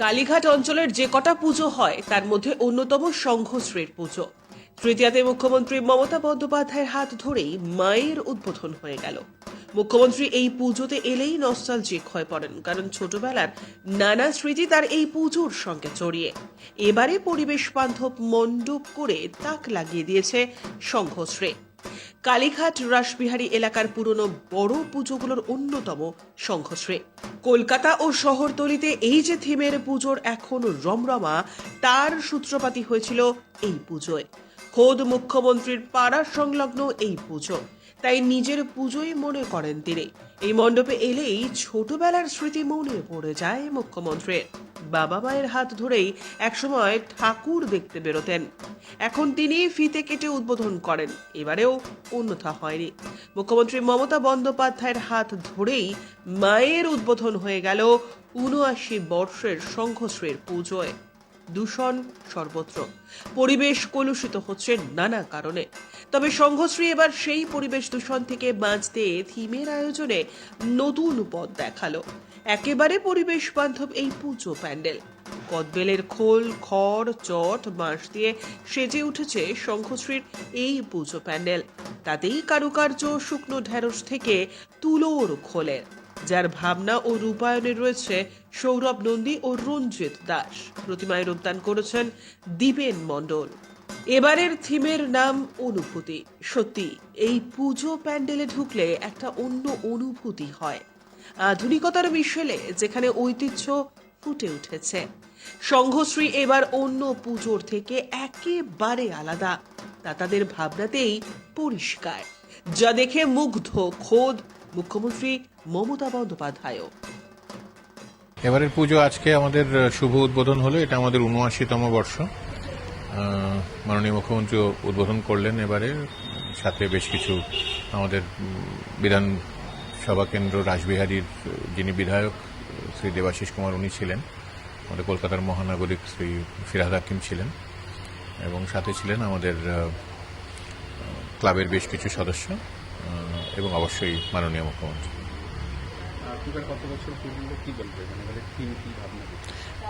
কালীঘাট অঞ্চলের যে কটা পুজো হয়, তার মধ্যে অন্যতম সংঘশ্রীর পুজো। তৃতীয়াতে মুখ্যমন্ত্রী মমতা বন্দ্যোপাধ্যায়ের হাত ধরেই মায়ের উদ্বোধন হয়ে গেল। মুখ্যমন্ত্রী এই পুজোতে এলেই নস্টালজিক হয়ে পড়েন, কারণ ছোটবেলার নানা স্মৃতি তার এই পুজোর সঙ্গে জড়িয়ে। এবারে পরিবেশ বান্ধব মণ্ডপ করে তাক লাগিয়ে দিয়েছে সংঘশ্রী। কালীঘাট রাসবিহারী এলাকার পুরনো বড় পুজোগুলোর অন্যতম সংঘশ্রী। কলকাতা ও শহরতলিতে এই যে থিমের পুজোর এখন রমরমা, তার সূত্রপাতি হয়েছিল এই পুজোয়। খোদ মুখ্যমন্ত্রীর পাড়া সংলগ্ন এই পুজো। তাই নিজের পুজোই মনে করেন তিনি। এই মণ্ডপে এলেই ছোটবেলার স্মৃতি মনে পড়ে যায় মুখ্যমন্ত্রীর। বাবা মায়ের হাত ধরেই একসময় ঠাকুর দেখতে বেরোতেন। এখন তিনি ফিতে কেটে উদ্বোধন করেন, এবারেও অন্যথা হয়নি। মুখ্যমন্ত্রী মমতা বন্দ্যোপাধ্যায়ের হাত ধরেই মায়ের উদ্বোধন হয়ে গেল উনআশি বর্ষের সংঘশ্রীর পুজোয়। দূষণ সর্বত্র। পরিবেশ কলুষিত হচ্ছে নানা কারণে। তবে সংঘশ্রী এবার সেই পরিবেশ দূষণ থেকে বাঁচতে থিমের আয়োজনে নতুন পথ দেখাল। একেবারে পরিবেশ বান্ধব এই পুজো প্যান্ডেল। কদবেলের খোল, খড়, চট, বাঁশ দিয়ে সেজে উঠেছে শঙ্খশ্রীর এই পুজো প্যান্ডেল। তাতেই কারুকার্য শুকনো ঢেঁড়স থেকে তুলোর খোলের যার ভাবনা ও রূপায়ণে রয়েছে সৌরভ নন্দী ও রঞ্জিত দাস। প্রতিমায় রূপদান করেছেন দীপেন মণ্ডল। এবারের থিমের নাম অনুভূতি। সত্যি, এই পুজো প্যান্ডেলে ঢুকলে একটা অন্য অনুভূতি হয়। আধুনিকতার মিশেলে যেখানে ঐতিহ্য ফুটে উঠেছে। সংঘশ্রী এবার অন্য পুজোর থেকে একেবারে আলাদা। তা তাদের ভাবনাতেই পরিষ্কার। যা দেখে মুগ্ধ, খোদ মুখ্যমন্ত্রী মমতা বন্দ্যোপাধ্যায়ও এবারের পুজো আজকে আমাদের শুভ উদ্বোধন হলো, এটা আমাদের উনআশিতম বর্ষ। মাননীয় মুখ্যমন্ত্রী উদ্বোধন করলেন এবারে, সাথে বেশ কিছু আমাদের বিধানসভা কেন্দ্র রাসবিহারীর, যিনি বিধায়ক, শ্রী দেবাশিস কুমার উনি ছিলেন। আমাদের কলকাতার মহানাগরিক শ্রী ফিরাদ হাকিম ছিলেন। এবং সাথে ছিলেন আমাদের ক্লাবের বেশ কিছু সদস্য এবং অবশ্যই মাননীয় মুখ্যমন্ত্রী।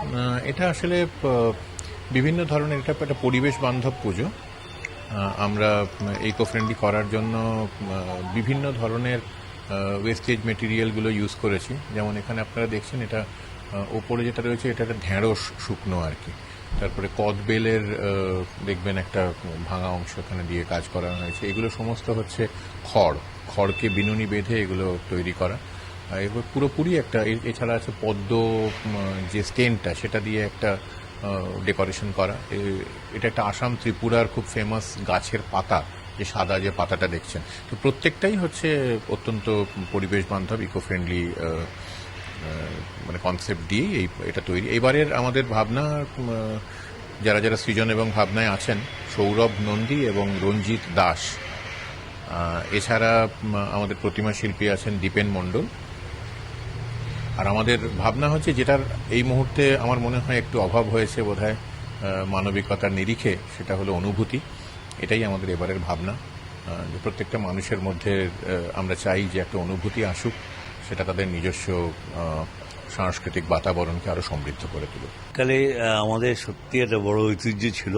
মানে এটা আসলে বিভিন্ন ধরনের এটা একটা পরিবেশ বান্ধব পুজো। আমরা ইকো ফ্রেন্ডলি করার জন্য বিভিন্ন ধরনের ওয়েস্টেজ মেটেরিয়ালগুলো ইউজ করেছি। যেমন এখানে আপনারা দেখছেন এটা ওপরে যেটা রয়েছে, এটা একটা ঢেঁড়স শুকনো আর কি। তারপরে কদবেলের দেখবেন একটা ভাঙা অংশ এখানে দিয়ে কাজ করা হয়েছে। এগুলো সমস্ত হচ্ছে খড়। খড়কে বিনুনি বেঁধে এগুলো তৈরি করা। এবার পুরোপুরি একটা এছাড়া আছে পদ্ম যে স্টেনটা, সেটা দিয়ে একটা ডেকোরেশন করা। এটা একটা আসাম ত্রিপুরার খুব ফেমাস গাছের পাতা, যে সাদা যে পাতাটা দেখছেন। তো প্রত্যেকটাই হচ্ছে অত্যন্ত পরিবেশ বান্ধব ইকো ফ্রেন্ডলি মানে কনসেপ্ট দিয়ে এই, এটা তৈরি। এবারের আমাদের ভাবনা যারা যারা সৃজন এবং ভাবনায় আছেন, সৌরভ নন্দী এবং রঞ্জিত দাস। এছাড়া আমাদের প্রতিমা শিল্পী আছেন দীপেন মণ্ডল। আর আমাদের ভাবনা হচ্ছে যেটার এই মুহূর্তে আমার মনে হয় একটু অভাব হয়েছে বোধহয় মানবিকতার নিরিখে, সেটা হলো অনুভূতি। এটাই আমাদের এবারের ভাবনা যে প্রত্যেকটা মানুষের মধ্যে আমরা চাই যে একটা অনুভূতি আসুক, সেটা তাদের নিজস্ব সাংস্কৃতিক বাতাবরণকে আরও সমৃদ্ধ করে তুলুক। কালে আমাদের সত্যি একটা বড় ঐতিহ্য ছিল।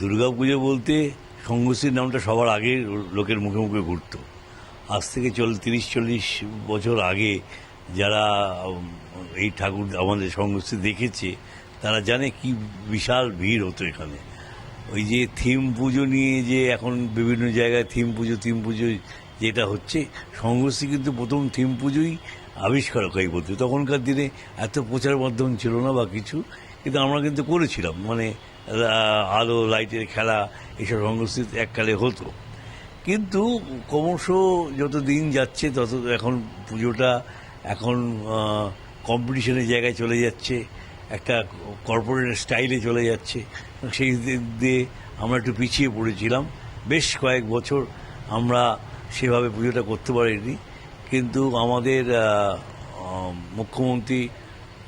দুর্গাপুজো বলতে সংঘশ্রীর নামটা সবার আগে লোকের মুখে মুখে ঘুরতো। আজ থেকে চল, তিরিশ, চল্লিশ বছর আগে যারা এই ঠাকুর আমাদের সংঘশ্রী দেখেছে, তারা জানে কি বিশাল ভিড় হতো এখানে। ওই যে থিম পুজো নিয়ে যে এখন বিভিন্ন জায়গায় থিম পুজো থিম পুজো যেটা হচ্ছে সংঘশ্রী কিন্তু প্রথম থিম পুজোই আবিষ্কার হয় বলতে। তখনকার দিনে এত প্রচার মাধ্যম ছিল না বা কিছু, কিন্তু আমরা কিন্তু করেছিলাম। মানে আলো, লাইটের খেলা, এসব সংঘশ্রী এককালে হতো। কিন্তু ক্রমশ যত দিন যাচ্ছে, তত এখন পুজোটা এখন কম্পিটিশনের জায়গায় চলে যাচ্ছে, একটা কর্পোরেট স্টাইলে চলে যাচ্ছে। সেই দিক দিয়ে আমরা একটু পিছিয়ে পড়েছিলাম। বেশ কয়েক বছর আমরা সেভাবে পুজোটা করতে পারিনি। কিন্তু আমাদের মুখ্যমন্ত্রী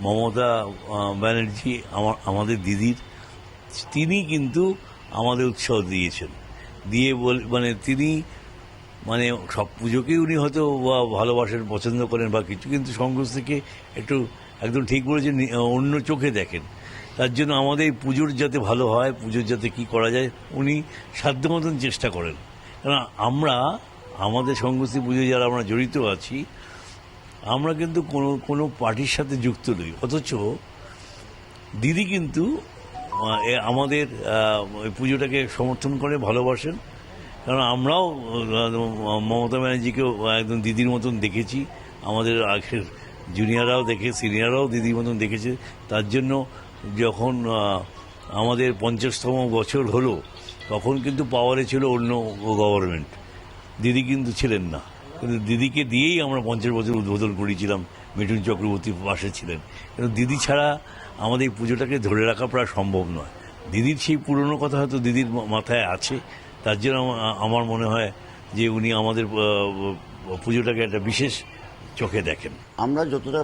মমতা ব্যানার্জি আমার আমাদের দিদির, তিনি কিন্তু আমাদের উৎসাহ দিয়েছেন। দিয়ে বল মানে তিনি মানে সব পুজোকেই উনি হয়তো বা ভালোবাসেন, পছন্দ করেন বা কিছু, কিন্তু সংঘর্ষ থেকে একটু একদম ঠিক বলেছেন অন্য চোখে দেখেন। তার জন্য আমাদের এই পুজোর যাতে ভালো হয়, পুজোর যাতে কি করা যায়, উনি সাধ্য মতন চেষ্টা করেন। কারণ আমরা, আমাদের সংগতি পুজো যারা আমরা জড়িত আছি, আমরা কিন্তু কোনো কোনো পার্টির সাথে যুক্ত নই। অথচ দিদি কিন্তু আমাদের পুজোটাকে সমর্থন করে, ভালোবাসেন। কারণ আমরাও মমতা ব্যানার্জিকেও একদম দিদির মতন দেখেছি। আমাদের আগের জুনিয়ররাও দেখে সিনিয়ররাও দিদির মতন দেখেছে। তার জন্য যখন আমাদের পঞ্চাশতম বছর হলো, তখন কিন্তু পাওয়ারে ছিল অন্য গভর্নমেন্ট দিদি কিন্তু ছিলেন না। কিন্তু দিদিকে দিয়েই আমরা পঞ্চাশ বছর উদ্বোধন করেছিলাম, মিঠুন চক্রবর্তী পাশে ছিলেন। কিন্তু দিদি ছাড়া আমাদের এই পুজোটাকে ধরে রাখা প্রায় সম্ভব নয়। দিদির সেই পুরনো কথা হয়তো দিদির মাথায় আছে। তার জন্য আমার মনে হয় যে উনি আমাদের পুজোটাকে একটা বিশেষ চোখে দেখেন। আমরা যতটা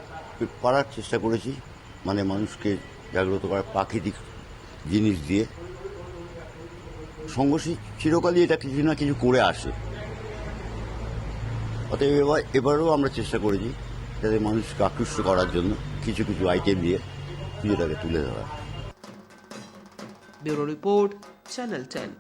পারার চেষ্টা করেছি মানে মানুষকে জাগ্রত করার প্রাকৃতিক জিনিস দিয়ে সংঘর্ষী চিরকালই এটা কিছু না কিছু করে আসে। অতএব এবার এবারেও আমরা চেষ্টা করেছি যাতে মানুষকে আকৃষ্ট করার জন্য কিছু কিছু আইটেম দিয়ে পুজোটাকে তুলে ধরা। Bureau report channel ten.